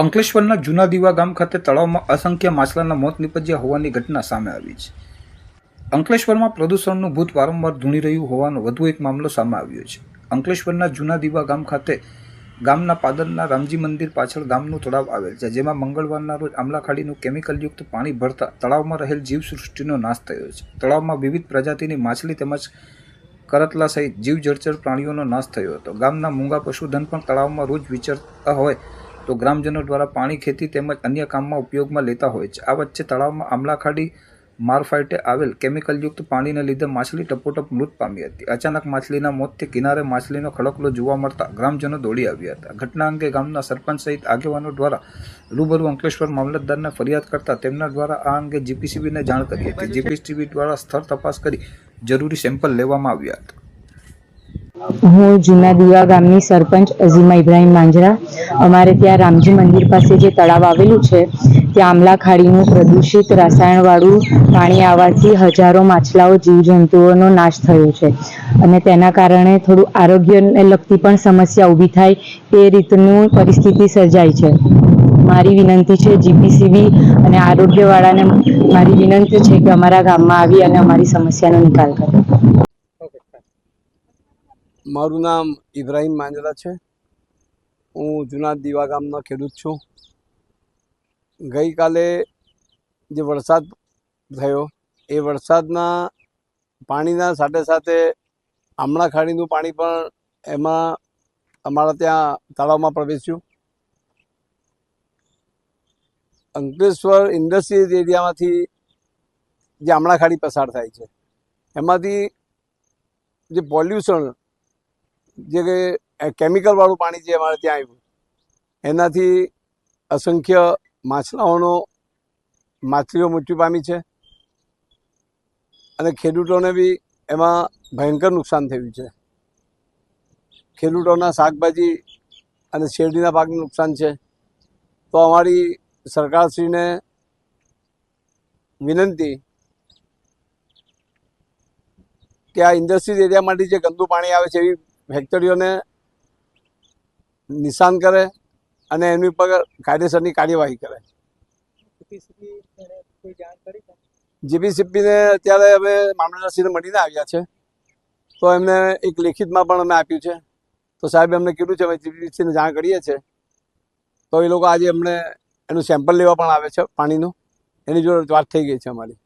અંકલેશ્વરના જૂના દીવા ગામ ખાતે તળાવમાં અસંખ્ય માછલાના મોત નીપજ્યા હોવાની ઘટના સામે આવી છે. અંકલેશ્વરમાં પ્રદૂષણનું ભૂત વારંવાર ધૂણી રહ્યું હોવાનો વધુ એક મામલો સામે આવ્યો છે. અંકલેશ્વરના જૂના દીવા ગામ ખાતે ગામના પાદરના રામજી મંદિર પાછળ ગામનું તળાવ આવેલ છે, જેમાં મંગળવારના રોજ આમલાખાડીનું કેમિકલયુક્ત પાણી ભરતા તળાવમાં રહેલ જીવસૃષ્ટિનો નાશ થયો છે. તળાવમાં વિવિધ પ્રજાતિની માછલી તેમજ કરતલા સહિત જીવ જળચર પ્રાણીઓનો નાશ થયો હતો. ગામના મૂંગા પશુધન પણ તળાવમાં રોજ વિચરતા હોય તો ગ્રામજનો દ્વારા પાણી ખેતી તેમજ અન્ય કામમાં ઉપયોગમાં લેતા હોય છે. આ વચ્ચે તળાવમાં આમલાખાડી મારફાઇટે આવેલ કેમિકલયુક્ત પાણીને લીધે માછલી ટપોટપ મૃત પામી હતી. અચાનક માછલીના મોતથી કિનારે માછલીનો ખડકલો જોવા મળતા ગ્રામજનો દોડી આવ્યા હતા. ઘટના અંગે ગામના સરપંચ સહિત આગેવાનો દ્વારા રૂબરૂ અંકલેશ્વર મામલતદારને ફરિયાદ કરતા તેમના દ્વારા આ અંગે જીપીસીબીને જાણ કરી હતી. જીપીસીબી દ્વારા સ્થળ તપાસ કરી જરૂરી સેમ્પલ લેવામાં આવ્યા હતા. હું જૂના દીવા ગામની સરપંચ અઝીમા ઇબ્રાહીમ માંજરા. અમારે ત્યાં રામજી મંદિર પાસે જે તળાવ આવેલું છે, ત્યાં આમલા ખાડીનું પ્રદૂષિત રસાયણવાળું પાણી આવવાથી હજારો માછલાઓ, જીવજંતુઓનો નાશ થયો છે. અને તેના કારણે થોડું આરોગ્યને લગતી પણ સમસ્યા ઊભી થાય એ રીતનું પરિસ્થિતિ સર્જાય છે. મારી વિનંતી છે જીપીસીબી અને આરોગ્યવાળાને મારી વિનંતી છે કે અમારા ગામમાં આવી અને અમારી સમસ્યાનો નિકાલ કરે. મારું નામ ઇબ્રાહીમ માંજરા છે. હું જૂના દીવા ગામનો ખેડૂત છું. ગઈકાલે જે વરસાદ થયો, એ વરસાદના પાણીના સાથે સાથે આમળા ખાડીનું પાણી પણ એમાં અમારા ત્યાં તળાવમાં પ્રવેશ્યું. અંકલેશ્વર ઇન્ડસ્ટ્રીઝ એરિયામાંથી જે આમળા ખાડી પસાર થાય છે, એમાંથી જે પોલ્યુશન જે કેમિકલવાળું પાણી જે અમારે ત્યાં આવ્યું, એનાથી અસંખ્ય માછલાઓનો માછલીઓ મૃત્યુ પામી છે અને ખેડૂતોને બી એમાં ભયંકર નુકસાન થયું છે. ખેડૂતોના શાકભાજી અને શેરડીના પાકનું નુકસાન છે. તો અમારી સરકારશ્રીને વિનંતી કે આ ઇન્ડસ્ટ્રીઝ એરિયામાંથી જે ગંદુ પાણી આવે છે એવી ફેક્ટરીઓને નિશાન કરે અને એની ઉપર કાયદેસરની કાર્યવાહી કરે. જીપીસીપીને અત્યારે અમે મામલતદારશ્રીને મળીને આવ્યા છે. તો એમને એક લેખિતમાં પણ અમે આપ્યું છે. તો સાહેબ એમને કીધું છે, અમે જીપીસીને જાણ કરીએ છીએ. તો એ લોકો આજે અમને એનું સેમ્પલ લેવા પણ આવે છે પાણીનું. એની જોડે વાત થઈ ગઈ છે અમારી.